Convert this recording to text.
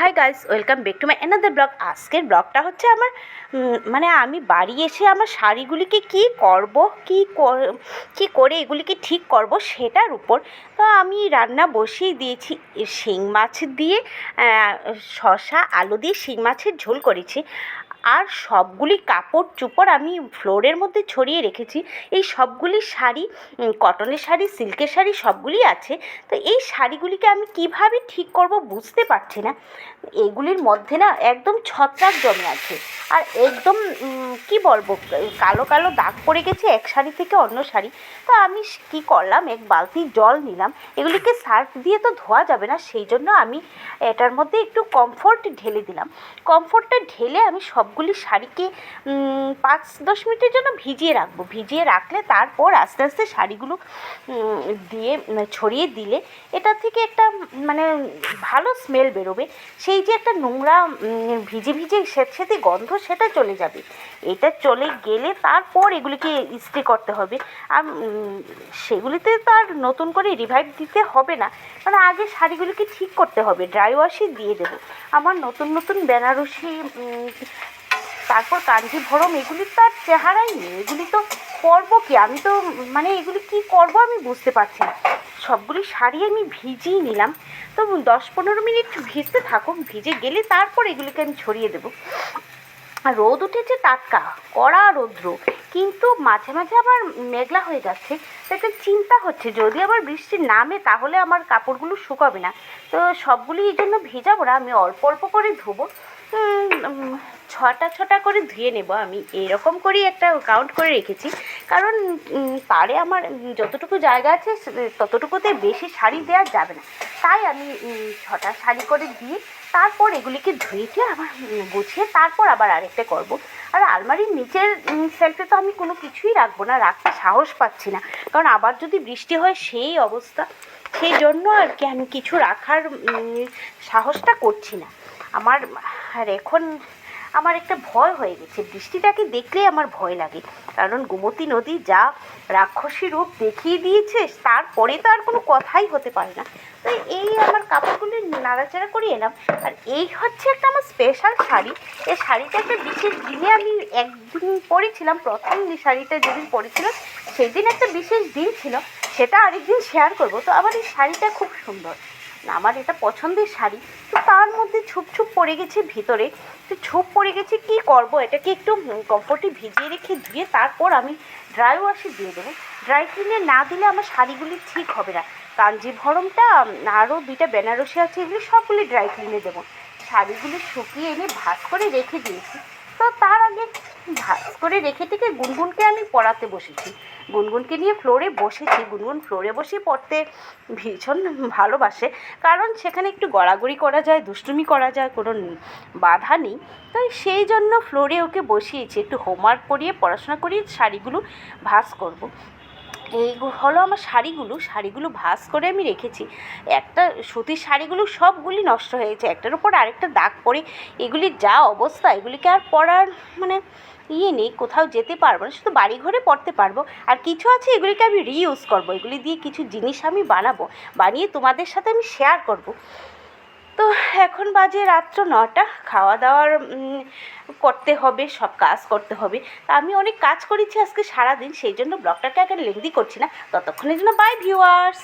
Hi guys welcome back to my another blog আজকের ব্লগটা হচ্ছে আমার মানে আমি বাড়ি এসে আমার শাড়িগুলিকে কি করব, কি কী করে এগুলিকে ঠিক করব সেটার উপর, তো আমি রান্না বসিয়ে দিয়েছি। শিং মাছ দিয়ে শশা আলু দিয়ে শিং মাছের ঝোল করেছি। আর সবগুলি কাপড় চোপড় আমি ফ্লোরের মধ্যে ছড়িয়ে রেখেছি। এই সবগুলি শাড়ি কটনের শাড়ি, সিল্কের শাড়ি সবগুলি আছে। তো এই শাড়িগুলিকে আমি কীভাবে ঠিক করব বুঝতে পারছি না। এগুলির মধ্যে না একদম ছত্রাক জমে আছে। আর একদম কি বলব, কালো কালো দাগ পড়ে গেছে এক শাড়ি থেকে অন্য শাড়ি। তো আমি কি করলাম, এক বালতি জল নিলাম। এগুলিকে সার্ফ দিয়ে তো ধোয়া যাবে না, সেই জন্য আমি এটার মধ্যে একটু কমফোর্ট ঢেলে দিলাম। কমফোর্টটা ঢেলে আমি সবগুলি শাড়িকে পাঁচ দশ মিনিটের জন্য ভিজিয়ে রাখব। ভিজিয়ে রাখলে তারপর আস্তে আস্তে শাড়িগুলো দিয়ে ছড়িয়ে দিলে এটা থেকে একটা মানে ভালো স্মেল বেরোবে। সেই যে একটা নোংরা ভিজে ভিজে স্যাঁতস্যাঁতে গন্ধ সেটা চলে যাবে। এটা চলে গেলে তারপর এগুলিকে ইস্ত্রি করতে হবে। আর সেগুলিতে তো আর নতুন করে রিভাইভ দিতে হবে না। মানে আগে শাড়িগুলিকে ঠিক করতে হবে। ড্রাই ওয়াশে দিয়ে দেবো। আমার নতুন নতুন বেনারসি তারপর কাঞ্জিভরম এগুলির তো আর চেহারাই নেই। এগুলি তো করব কি? আমি তো মানে এগুলি কি করব আমি বুঝতে পারছি না। সবগুলি শাড়ি আমি ভিজিয়ে নিলাম। তো দশ পনেরো মিনিট ভিজতে থাকুক, ভিজে গেলে তারপর এগুলিকে আমি ছড়িয়ে দেবো। রোদ উঠেছে টাটকা, কড়া রৌদ্র। কিন্তু মাঝে মাঝে আবার মেঘলা হয়ে যাচ্ছে। তো একটা চিন্তা হচ্ছে, যদি আবার বৃষ্টি নামে তাহলে আমার কাপড়গুলো শুকাবে না। তো সবগুলি এই জন্য ভেজাবো না, আমি অল্প অল্প করে ধোবো। ছটা ছটা করে ধুয়ে নেব। আমি এরকম করেই একটা কাউন্ট করে রেখেছি। কারণ পাড়ে আমার যতটুকু জায়গা আছে ততটুকুতে বেশি শাড়ি দেওয়া যাবে না। তাই আমি ছটা শাড়ি করে দিয়ে তারপর এগুলিকে ধুয়ে দিয়ে আবার গুছিয়ে তারপর আবার আরেকটা করব। আর আলমারির নিচের সেলফে তো আমি কোনো কিছুই রাখব না, রাখতে সাহস পাচ্ছি না। কারণ আবার যদি বৃষ্টি হয়, সেই অবস্থা। সেই জন্য আর কি আমি কিছু রাখার সাহসটা করছি না। আমার, আর এখন আমার একটা ভয় হয়ে গেছে। বৃষ্টিটাকে দেখলেই আমার ভয় লাগে। কারণ গোমতী নদী যা রাক্ষসী রূপ দেখিয়ে দিয়েছে, তারপরে তো আর কোনো কথাই হতে পারে না। তো এই আমার কাপড়গুলি নাড়াচাড়া করে এলাম। আর এই হচ্ছে একটা আমার স্পেশাল শাড়ি। এই শাড়িটা একটা বিশেষ দিনে আমি একদিন পরেছিলাম। প্রথম শাড়িটা যেদিন পরেছিলাম, সেদিন একটা বিশেষ দিন ছিল। সেটা আরেকদিন শেয়ার করব। তো আমার এই শাড়িটা খুব সুন্দর। আমার এটা পছন্দের শাড়ি। তো তার মধ্যে ছুপ ছুপ পড়ে গেছে ভিতরে। তো ছুপ পড়ে গেছে কি করব? এটাকে একটু কমফোর্টে ভিজিয়ে রেখে ধুয়ে তারপর আমি ড্রাই ওয়াশে দিয়ে দেবো। ড্রাই ক্লিনে না দিলে আমার শাড়িগুলি ঠিক হবে না। কাঞ্জিভরমটা আরও দুইটা বেনারসি আছে, এগুলি সবগুলি ড্রাই ক্লিনে দেবো। শাড়িগুলি শুকিয়ে এনে ভাজ করে রেখে দিয়েছি। তো তার আগে ভাজ করে রেখে থেকে গুনগুনকে আমি পড়াতে বসেছি। গুনগুনকে নিয়ে ফ্লোরে বসেছি। গুনগুন ফ্লোরে বসে পড়তে ভীষণ ভালোবাসে। কারণ সেখানে একটু গড়াগড়ি করা যায়, দুষ্টুমি করা যায়, কোনো বাধা নেই। তাই সেই জন্য ফ্লোরে ওকে বসিয়েছি। একটু হোমওয়ার্ক করিয়ে, পড়াশোনা করিয়ে, শাড়িগুলো ভাস করব। এই হলো আমার শাড়িগুলো শাড়িগুলো ভাঁজ করে আমি রেখেছি। একটা সুতির শাড়িগুলো সবগুলি নষ্ট হয়েছে, একটার উপর আরেকটা দাগ পড়ে। এগুলির যা অবস্থা, এগুলিকে আর পরার মানে ইয়ে নেই, কোথাও যেতে পারব না, শুধু বাড়ি ঘরে পরতে পারব। আর কিছু আছে এগুলিকে আমি রিইউজ করব, এগুলি দিয়ে কিছু জিনিস আমি বানাবো, বানিয়ে তোমাদের সাথে আমি শেয়ার করব। তো এখন বাজে রাত্র নটা খাওয়া দাওয়ার করতে হবে, সব কাজ করতে হবে। তা আমি অনেক কাজ করেছি আজকে সারাদিন, সেই জন্য ব্লগটাকে এখন লেন্দি করছি না। ততক্ষণের জন্য বাই ভিউয়ার্স